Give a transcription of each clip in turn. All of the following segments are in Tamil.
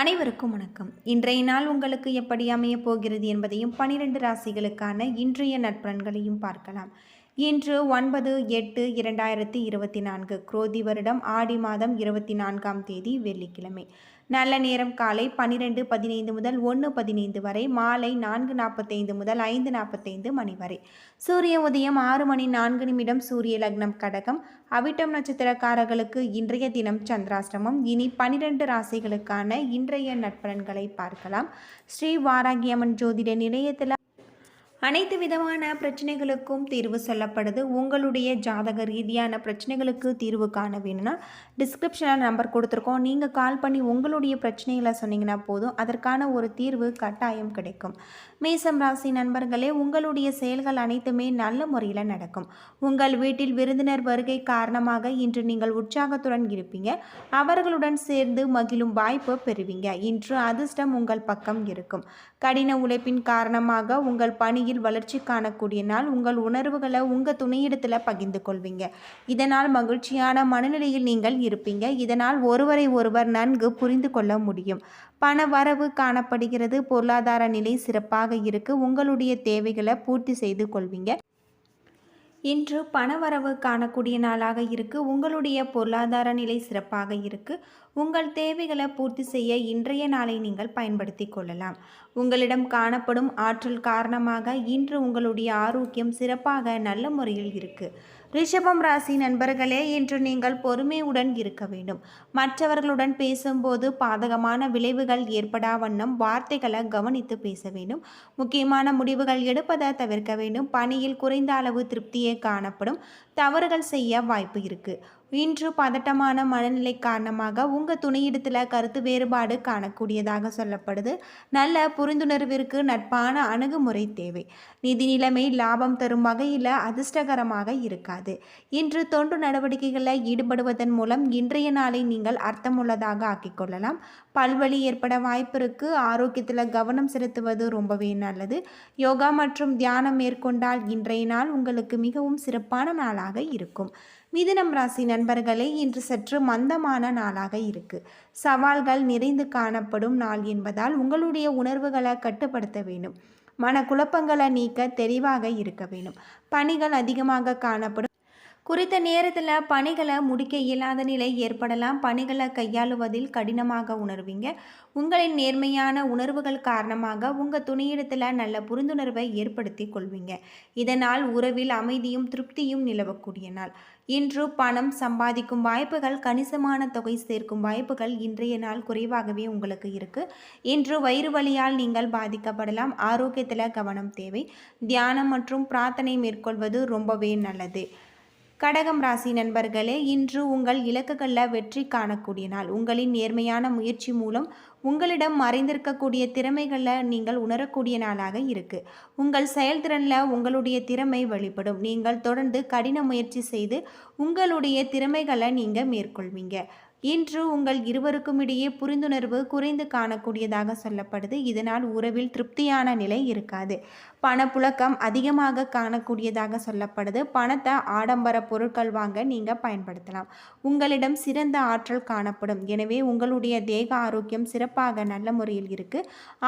அனைவருக்கும் வணக்கம். இன்றைய நாள் உங்களுக்கு எப்படி அமையப் போகிறது என்பதையும் பனிரெண்டு ராசிகளுக்கான இன்றைய நற்பலன்களையும் பார்க்கலாம். இன்று ஒன்பது எட்டு இரண்டாயிரத்தி இருபத்தி நான்கு குரோதி வருடம் ஆடி மாதம் இருபத்தி நான்காம் தேதி வெள்ளிக்கிழமை. நல்ல நேரம் காலை பன்னிரெண்டு பதினைந்து முதல் ஒன்று பதினைந்து வரை மாலை நான்கு நாற்பத்தைந்து முதல் ஐந்து நாற்பத்தைந்து மணி வரை. சூரிய உதயம் ஆறு மணி நான்கு நிமிடம் சூரிய லக்னம் கடகம். அவிட்டம் நட்சத்திரக்காரர்களுக்கு இன்றைய தினம் சந்திராஷ்டமம். இனி பனிரெண்டு ராசிகளுக்கான இன்றைய நட்பலன்களை பார்க்கலாம். ஸ்ரீ வாராகியம்மன் ஜோதிட நிலையத்தில் அனைத்து விதமான பிரச்சனைகளுக்கும் தீர்வு சொல்லப்படுது. உங்களுடைய ஜாதக ரீதியான பிரச்சனைகளுக்கு தீர்வு காண வேணும்னா டிஸ்கிரிப்ஷனில் நம்பர் கொடுத்துருக்கோம். நீங்கள் கால் பண்ணி உங்களுடைய பிரச்சனைகளை சொன்னீங்கன்னா போதும். அதற்கான ஒரு தீர்வு கட்டாயம் கிடைக்கும். மேசம் ராசி நண்பர்களே உங்களுடைய செயல்கள் அனைத்துமே நல்ல முறையில் நடக்கும். உங்கள் வீட்டில் விருந்தினர் வருகை காரணமாக இன்று நீங்கள் உற்சாகத்துடன் இருப்பீங்க. அவர்களுடன் சேர்ந்து மகிழும் வாய்ப்பு பெறுவீங்க. இன்று அதிர்ஷ்டம் உங்கள் பக்கம் இருக்கும். கடின உழைப்பின் காரணமாக உங்கள் பணியில் வளர்ச்சி காணக்கூடிய நாள். உங்கள் உணர்வுகளை உங்கள் துணையிடத்தில் பகிர்ந்து கொள்வீங்க. இதனால் மகிழ்ச்சியான மனநிலையில் நீங்கள் இருப்பீங்க. இதனால் ஒருவரை ஒருவர் நன்கு புரிந்து கொள்ள முடியும். பண வரவு காணப்படுகிறது. பொருளாதார நிலை சிறப்பாக இருக்கு. உங்களுடைய தேவைகளை பூர்த்தி செய்து கொள்வீங்க. இன்று பணவரவு காணக்கூடிய நாளாக இருக்கு. உங்களுடைய பொருளாதார நிலை சிறப்பாக இருக்கு. உங்கள் தேவைகளை பூர்த்தி செய்ய இன்றைய நாளை நீங்கள் பயன்படுத்தி கொள்ளலாம். உங்களிடம் காணப்படும் ஆற்றல் காரணமாக இன்று உங்களுடைய ஆரோக்கியம் சிறப்பாக நல்ல முறையில் இருக்கு. ரிஷபம் ராசி நண்பர்களே இன்று நீங்கள் பொறுமையுடன் இருக்க வேண்டும். மற்றவர்களுடன் பேசும்போது பாதகமான விளைவுகள் ஏற்படா வண்ணம் வார்த்தைகளை கவனித்து பேச வேண்டும். முக்கியமான முடிவுகள் எடுப்பதை தவிர்க்க வேண்டும். பணியில் குறைந்த அளவு திருப்தியே காணப்படும். தவறுகள் செய்ய வாய்ப்பு இருக்குது இன்று பதட்டமான மனநிலை காரணமாக உங்கள் துணையிடத்தில் கருத்து வேறுபாடு காணக்கூடியதாக சொல்லப்படுது. நல்ல புரிந்துணர்விற்கு நட்பான அணுகுமுறை தேவை. நிதி நிலைமை லாபம் தரும் வகையில் அதிர்ஷ்டகரமாக இருக்காது. இன்று தொண்டு நடவடிக்கைகளில் ஈடுபடுவதன் மூலம் இன்றைய நாளை நீங்கள் அர்த்தமுள்ளதாக ஆக்கிக்கொள்ளலாம் பல்வழி ஏற்பட வாய்ப்பிற்கு ஆரோக்கியத்தில் கவனம் செலுத்துவது ரொம்பவே நல்லது. யோகா மற்றும் தியானம் மேற்கொண்டால் இன்றைய நாள் உங்களுக்கு மிகவும் சிறப்பான நாளாக இருக்கும். மிதுனம் ராசி நண்பர்களே இன்று சற்று மந்தமான நாளாக இருக்கு. சவால்கள் நிறைந்து காணப்படும் நாள் என்பதால் உங்களுடைய உணர்வுகளை கட்டுப்படுத்த வேண்டும். மனக்குழப்பங்களை நீக்க தெளிவாக இருக்க வேண்டும். பணிகள் அதிகமாக காணப்படும். குறித்த நேரத்தில் பணிகளை முடிக்க இயலாத நிலை ஏற்படலாம். பணிகளை கையாளுவதில் கடினமாக உணர்வீங்க. உங்களின் நேர்மையான உணர்வுகள் காரணமாக உங்கள் துணையிடத்தில் நல்ல புரிந்துணர்வை ஏற்படுத்தி கொள்வீங்க. இதனால் உறவில் அமைதியும் திருப்தியும் நிலவக்கூடிய நாள். இன்று பணம் சம்பாதிக்கும் வாய்ப்புகள் கணிசமான தொகை சேர்க்கும் வாய்ப்புகள் இன்றைய நாள் குறைவாகவே உங்களுக்கு இருக்கு. இன்று வயிறு வலியால் நீங்கள் பாதிக்கப்படலாம். ஆரோக்கியத்தில் கவனம் தேவை. தியானம் மற்றும் பிரார்த்தனை மேற்கொள்வது ரொம்பவே நல்லது. கடகம் ராசி நண்பர்களே இன்று உங்கள் இலக்குகளில் வெற்றி காணக்கூடிய நாள். உங்களின் நேர்மையான முயற்சி மூலம் உங்களிடம் மறைந்திருக்கக்கூடிய திறமைகளை நீங்கள் உணரக்கூடிய நாளாக இருக்கு. உங்கள் செயல்திறனில் உங்களுடைய திறமை வெளிப்படும். நீங்கள் தொடர்ந்து கடின முயற்சி செய்து உங்களுடைய திறமைகளை நீங்கள் மேற்கொள்வீங்க. இன்று உங்கள் இருவருக்கும் இடையே புரிந்துணர்வு குறைந்து காணக்கூடியதாக சொல்லப்படுது. இதனால் உறவில் திருப்தியான நிலை இருக்காது. பணப்புழக்கம் அதிகமாக காணக்கூடியதாக சொல்லப்படுது. பணத்தை ஆடம்பர பொருட்கள் வாங்க நீங்கள் பயன்படுத்தலாம். உங்களிடம் சிறந்த ஆற்றல் காணப்படும். எனவே உங்களுடைய தேக ஆரோக்கியம் சிறப்பாக நல்ல முறையில் இருக்கு.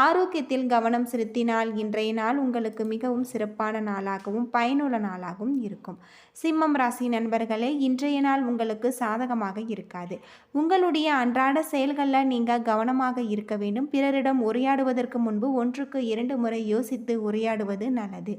ஆரோக்கியத்தில் கவனம் செலுத்தினால் இன்றைய நாள் உங்களுக்கு மிகவும் சிறப்பான நாளாகவும் பயனுள்ள நாளாகவும் இருக்கும். சிம்மம் ராசி நண்பர்களே இன்றைய நாள் உங்களுக்கு சாதகமாக இருக்காது. உங்களுடைய அன்றாட செயல்களில் நீங்கள் கவனமாக இருக்க வேண்டும். பிறரிடம் உரையாடுவதற்கு முன்பு ஒன்றுக்கு இரண்டு முறை யோசித்து உரையாடுவது நல்லது.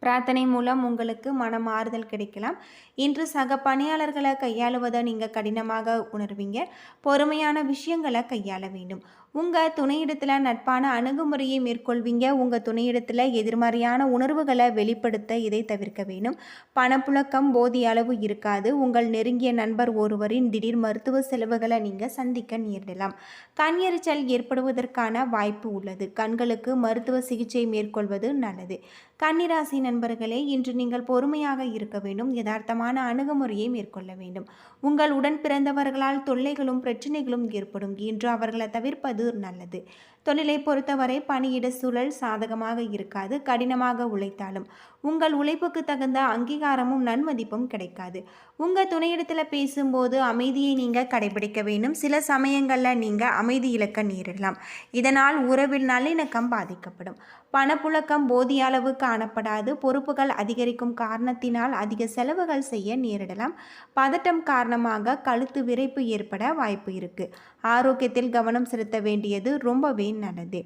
பிரார்த்தனை மூலம் உங்களுக்கு மனம் ஆறுதல் கிடைக்கலாம். இன்று சக பணியாளர்களை கையாளுவதை நீங்கள் கடினமாக உணர்வீங்க. பொறுமையான விஷயங்களை கையாள வேண்டும். உங்கள் துணையிடத்தில் நட்பான அணுகுமுறையை மேற்கொள்வீங்க. உங்கள் துணையிடத்தில் எதிர்மறையான உணர்வுகளை வெளிப்படுத்த இதை தவிர்க்க வேண்டும். பணப்புழக்கம் போதிய அளவு இருக்காது. உங்கள் நெருங்கிய நண்பர் ஒருவரின் திடீர் மருத்துவ செலவுகளை நீங்கள் சந்திக்க நேரிடலாம். கண் எரிச்சல் ஏற்படுவதற்கான வாய்ப்பு உள்ளது. கண்களுக்கு மருத்துவ சிகிச்சை மேற்கொள்வது நல்லது. கன்னிராசி நண்பர்களே இன்று நீங்கள் பொறுமையாக இருக்க வேண்டும். யதார்த்தமான அணுகுமுறையை மேற்கொள்ள வேண்டும். உங்கள் உடன் பிறந்தவர்களால் தொல்லைகளும் பிரச்சனைகளும் ஏற்படும். இன்று அவர்களை தவிர்ப்பது நல்லது. தொழிலை பொறுத்தவரை பணியிட சூழல் சாதகமாக இருக்காது கடினமாக உழைத்தாலும். உங்கள் உழைப்புக்கு தகுந்த அங்கீகாரமும் நன்மதிப்பும் கிடைக்காது. உங்கள் துணையிடத்தில் பேசும்போது அமைதியை நீங்கள் கடைபிடிக்க வேண்டும். சில சமயங்களில் நீங்கள் அமைதி இழக்க நேரிடலாம். இதனால் உறவில் நல்லிணக்கம் பாதிக்கப்படும். பணப்புழக்கம் போதிய அளவு காணப்படாது. பொறுப்புகள் அதிகரிக்கும் காரணத்தினால் அதிக செலவுகள் செய்ய நேரிடலாம். பதட்டம் காரணமாக கழுத்து விரைப்பு ஏற்பட வாய்ப்பு இருக்குது ஆரோக்கியத்தில் கவனம் செலுத்த வேண்டியது ரொம்பவே நல்லது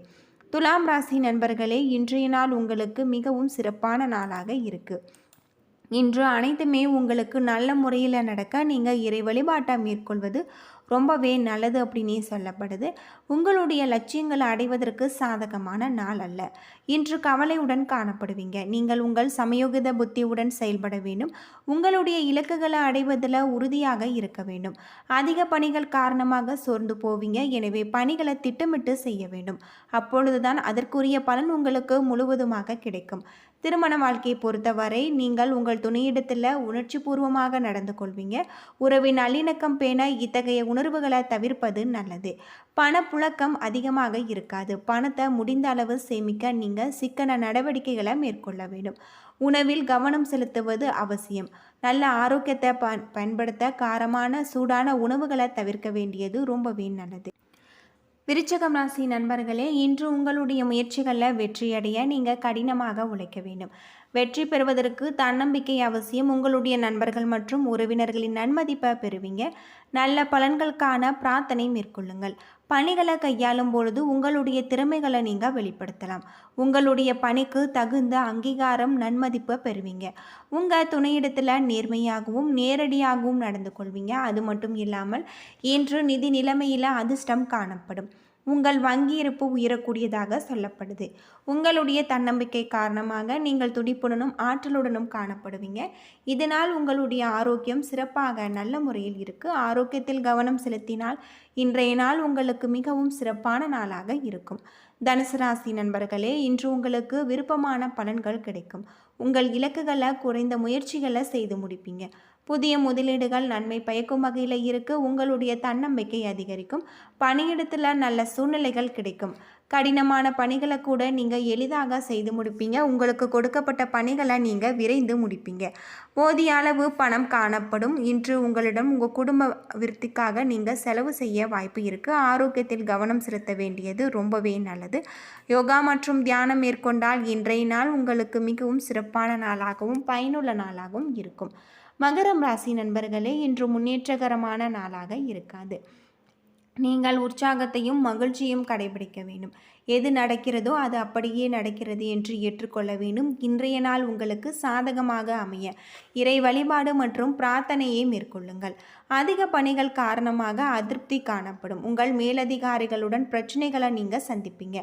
துலாம் ராசி நண்பர்களே இன்றைய நாள் உங்களுக்கு மிகவும் சிறப்பான நாளாக இருக்கு. இன்று அனைத்துமே உங்களுக்கு நல்ல முறையில் நடக்க நீங்கள் இறை வழிபாட்டை மேற்கொள்வது ரொம்பவே நல்லது அப்படின்னே சொல்லப்படுது. உங்களுடைய லட்சியங்களை அடைவதற்கு சாதகமான நாள் அல்ல. இன்று கவலையுடன் காணப்படுவீங்க. நீங்கள் உங்கள் சமயோகித புத்தியுடன் செயல்பட வேண்டும். உங்களுடைய இலக்குகளை அடைவதில் உறுதியாக இருக்க வேண்டும். அதிக பணிகள் காரணமாக சோர்ந்து போவீங்க. எனவே பணிகளை திட்டமிட்டு செய்ய வேண்டும். அப்பொழுதுதான் அதற்குரிய பலன் உங்களுக்கு முழுவதுமாக கிடைக்கும். திருமண வாழ்க்கையை பொறுத்தவரை நீங்கள் உங்கள் துணையிடத்தில் உணர்ச்சி பூர்வமாக நடந்து கொள்வீங்க. உறவின் நல்லிணக்கம் பேண இத்தகைய உணர்வுகளை தவிர்ப்பது நல்லது. பணப்புழக்கம் அதிகமாக இருக்காது. பணத்தை முடிந்த அளவு சேமிக்க நீங்கள் சிக்கன நடவடிக்கைகளை மேற்கொள்ள வேண்டும். உணவில் கவனம் செலுத்துவது அவசியம். நல்ல ஆரோக்கியத்தை பயன்படுத்த காரமான சூடான உணவுகளை தவிர்க்க வேண்டியது ரொம்பவே நல்லது. விருச்சகம் ராசி நண்பர்களே இன்று உங்களுடைய முயற்சிகளில் வெற்றியடைய நீங்கள் கடினமாக உழைக்க வேண்டும். வெற்றி பெறுவதற்கு தன்னம்பிக்கை அவசியம். உங்களுடைய நண்பர்கள் மற்றும் உறவினர்களின் நன்மதிப்பை பெறுவீங்க. நல்ல பலன்களுக்கான பிரார்த்தனை மேற்கொள்ளுங்கள். பணிகளை கையாளும் பொழுது உங்களுடைய திறமைகளை நீங்கள் வெளிப்படுத்தலாம். உங்களுடைய பணிக்கு தகுந்த அங்கீகாரம் நன்மதிப்பை பெறுவீங்க. உங்கள் துணையிடத்தில் நேர்மையாகவும் நேரடியாகவும் நடந்து கொள்வீங்க. அது மட்டும் இல்லாமல் இன்று நிதி நிலைமையில் அதிர்ஷ்டம் காணப்படும். உங்கள் வங்கி இருப்பு உயரக்கூடியதாக சொல்லப்படுது. உங்களுடைய தன்னம்பிக்கை காரணமாக நீங்கள் துடிப்புடனும் ஆற்றலுடனும் காணப்படுவீங்க. இதனால் உங்களுடைய ஆரோக்கியம் சிறப்பாக நல்ல முறையில் இருக்குது ஆரோக்கியத்தில் கவனம் செலுத்தினால் இன்றைய நாள் உங்களுக்கு மிகவும் சிறப்பான நாளாக இருக்கும். தனுசு ராசி நண்பர்களே இன்று உங்களுக்கு விருப்பமான பலன்கள் கிடைக்கும். உங்கள் இலக்குகளை குறைந்த முயற்சிகளை செய்து முடிப்பீங்க. புதிய முதலீடுகள் நன்மை பயக்கும் வகையில் இருக்கு. உங்களுடைய தன்னம்பிக்கை அதிகரிக்கும். பணியிடத்தில் நல்ல சூழ்நிலைகள் கிடைக்கும். கடினமான பணிகளை கூட நீங்கள் எளிதாக செய்து முடிப்பீங்க. உங்களுக்கு கொடுக்கப்பட்ட பணிகளை நீங்கள் விரைந்து முடிப்பீங்க. போதிய அளவு பணம் காணப்படும். இன்று உங்களிடம் உங்கள் குடும்ப விருத்திக்காக நீங்கள் செலவு செய்ய வாய்ப்பு இருக்குது ஆரோக்கியத்தில் கவனம் செலுத்த வேண்டியது ரொம்பவே நல்லது. யோகா மற்றும் தியானம் மேற்கொண்டால் இன்றைய நாள் உங்களுக்கு மிகவும் சிறப்பான நாளாகவும் பயனுள்ள நாளாகவும் இருக்கும். மகரம் ராசி நண்பர்களே இன்று முன்னேற்றகரமான நாளாக இருக்காது. நீங்கள் உற்சாகத்தையும் மகிழ்ச்சியும் கடைபிடிக்க வேண்டும். எது நடக்கிறதோ அது அப்படியே நடக்கிறது என்று ஏற்றுக்கொள்ள வேண்டும். இன்றைய நாள் உங்களுக்கு சாதகமாக அமைய இறை வழிபாடு மற்றும் பிரார்த்தனையை மேற்கொள்ளுங்கள். அதிக பணிகள் காரணமாக அதிருப்தி காணப்படும். உங்கள் மேலதிகாரிகளுடன் பிரச்சனைகளை நீங்கள் சந்திப்பீங்க.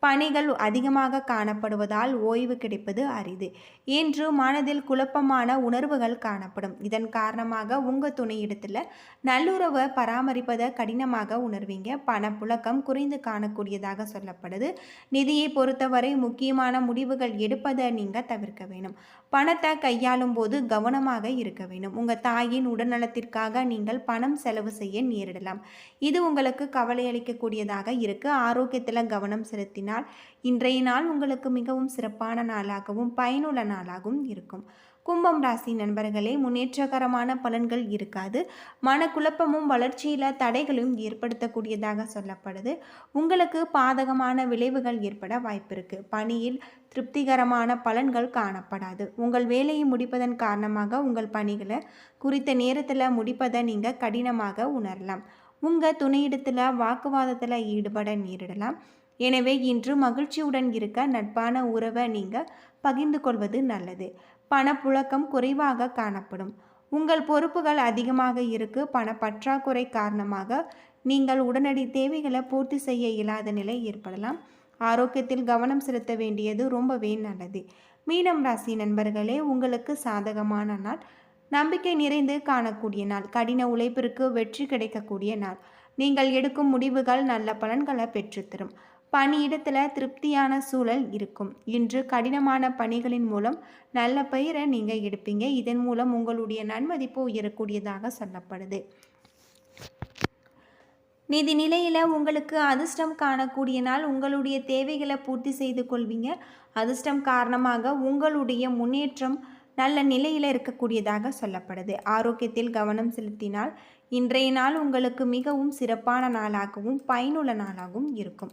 பணிகள் அதிகமாக காணப்படுவதால் ஓய்வு கிடைப்பது அரிது. இன்று மனதில் குழப்பமான உணர்வுகள் காணப்படும். இதன் காரணமாக உங்கள் துணையிடத்தில் நல்லுறவை பராமரிப்பதை கடினமாக உணர்வீங்க. பணப்புழக்கம் குறைந்து காணக்கூடியதாக சொல்லப்படுது. நிதியை பொறுத்தவரை முக்கியமான முடிவுகள் எடுப்பதை நீங்கள் தவிர்க்க வேணும். பணத்தை கையாளும் போது கவனமாக இருக்க வேண்டும். உங்கள் தாயின் உடல்நலத்திற்காக நீங்கள் பணம் செலவு செய்ய நேரிடலாம். இது உங்களுக்கு கவலை அளிக்கக்கூடியதாக இருக்கு. ஆரோக்கியத்தில் கவனம் செலுத்தினால் இன்றைய நாள் உங்களுக்கு மிகவும் சிறப்பான நாளாகவும் பயனுள்ள நாளாகவும் இருக்கும். கும்பம் ராசி நண்பர்களே முன்னேற்றகரமான பலன்கள் இருக்காது. மனக்குழப்பமும் வளர்ச்சியில் தடைகளும் ஏற்படுத்தக்கூடியதாக சொல்லப்படுது. உங்களுக்கு பாதகமான விளைவுகள் ஏற்பட வாய்ப்பு இருக்குது பணியில் திருப்திகரமான பலன்கள் காணப்படாது. உங்கள் வேலையை முடிப்பதன் காரணமாக உங்கள் பணிகளை குறித்த நேரத்தில் முடிப்பதை நீங்கள் கடினமாக உணரலாம். உங்கள் துணையிடத்தில் வாக்குவாதத்தில் ஈடுபட நேரிடலாம். எனவே இன்று மகிழ்ச்சியுடன் இருக்க நட்பான உறவை நீங்கள் பகிர்ந்து கொள்வது நல்லது. பணப்புழக்கம் குறைவாக காணப்படும். உங்கள் பொறுப்புகள் அதிகமாக இருக்கு. பண பற்றாக்குறை காரணமாக நீங்கள் உடனடி தேவைகளை பூர்த்தி செய்ய இயலாத நிலை ஏற்படலாம். ஆரோக்கியத்தில் கவனம் செலுத்த வேண்டியது ரொம்பவே நல்லது. மீனம் ராசி நண்பர்களே உங்களுக்கு சாதகமான நாள். நம்பிக்கை நிறைந்து காணக்கூடிய நாள். கடின உழைப்பிற்கு வெற்றி கிடைக்கக்கூடிய நாள். நீங்கள் எடுக்கும் முடிவுகள் நல்ல பலன்களை பெற்றுத்தரும். பணியிடத்தில் திருப்தியான சூழல் இருக்கும். இன்று கடினமான பணிகளின் மூலம் நல்ல பெயரை நீங்கள் எடுப்பீங்க. இதன் மூலம் உங்களுடைய நன்மதிப்பு உயரக்கூடியதாக சொல்லப்படுது. நிதி நிலையில் உங்களுக்கு அதிர்ஷ்டம் காணக்கூடிய நாள் உங்களுடைய தேவைகளை பூர்த்தி செய்து கொள்வீங்க. அதிர்ஷ்டம் காரணமாக உங்களுடைய முன்னேற்றம் நல்ல நிலையில் இருக்கக்கூடியதாக சொல்லப்படுது. ஆரோக்கியத்தில் கவனம் செலுத்தினால் இன்றைய நாள் உங்களுக்கு மிகவும் சிறப்பான நாளாகவும் பயனுள்ள நாளாகவும் இருக்கும்.